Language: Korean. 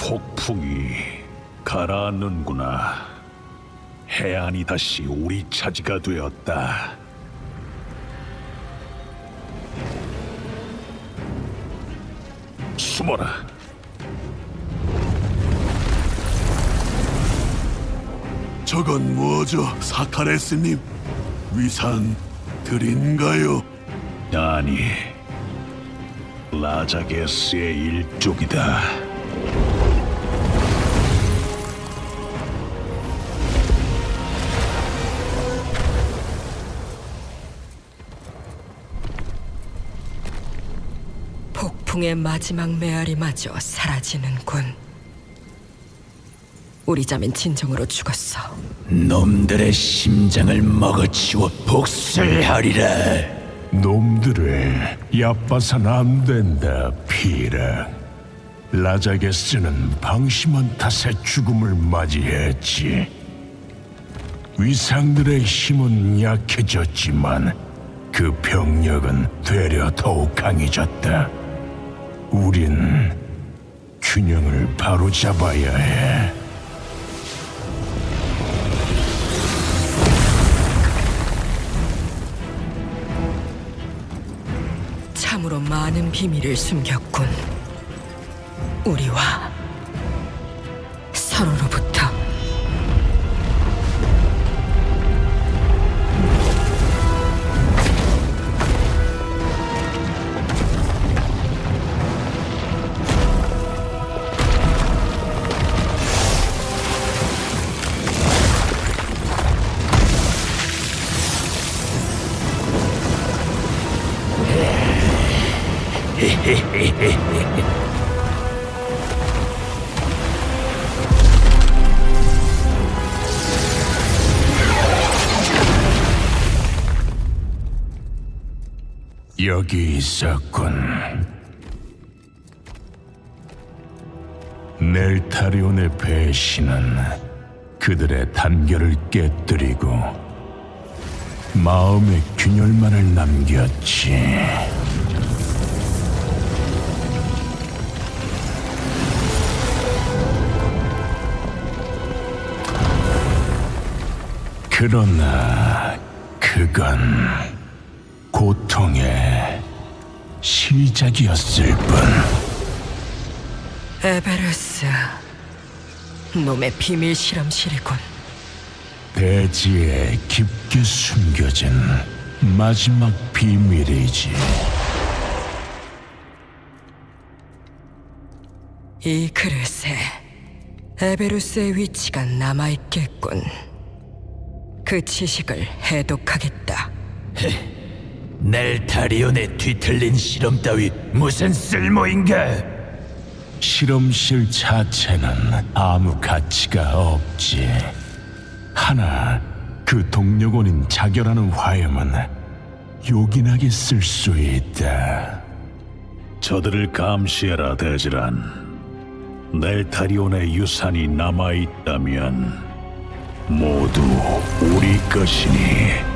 폭풍이 가라앉는구나. 해안이 다시 우리 차지가 되었다. 숨어라. 저건 뭐죠, 사카레스님? 위산 들인가요? 아니, 라자게스의 일족이다. 폭풍의 마지막 메아리마저 사라지는군. 우리 자면 진정으로 죽었어. 놈들의 심장을 먹어치워 복수를 하리라. 놈들을 얕봐선 안 된다, 피라. 라자게스는 방심한 탓에 죽음을 맞이했지. 위상들의 힘은 약해졌지만 그 병력은 되려 더욱 강해졌다. 우린 균형을 바로잡아야 해. 참으로 많은 비밀을 숨겼군. 우리와 서로로부터. 여기 있었군. 넬타리온의 배신은 그들의 단결을 깨뜨리고 마음의 균열만을 남겼지. 그러나 그건 고통의 시작이었을 뿐. 에베르스. 놈의 비밀 실험실이군. 대지에 깊게 숨겨진 마지막 비밀이지. 이 그릇에 에베루스의 위치가 남아있겠군. 그 지식을 해독하겠다. 넬타리온의 뒤틀린 실험 따위 무슨 쓸모인가? 실험실 자체는 아무 가치가 없지. 하나 그 동력원인 자결하는 화염은 요긴하게 쓸 수 있다. 저들을 감시해라, 대지란. 넬타리온의 유산이 남아있다면 모두 우리 것이니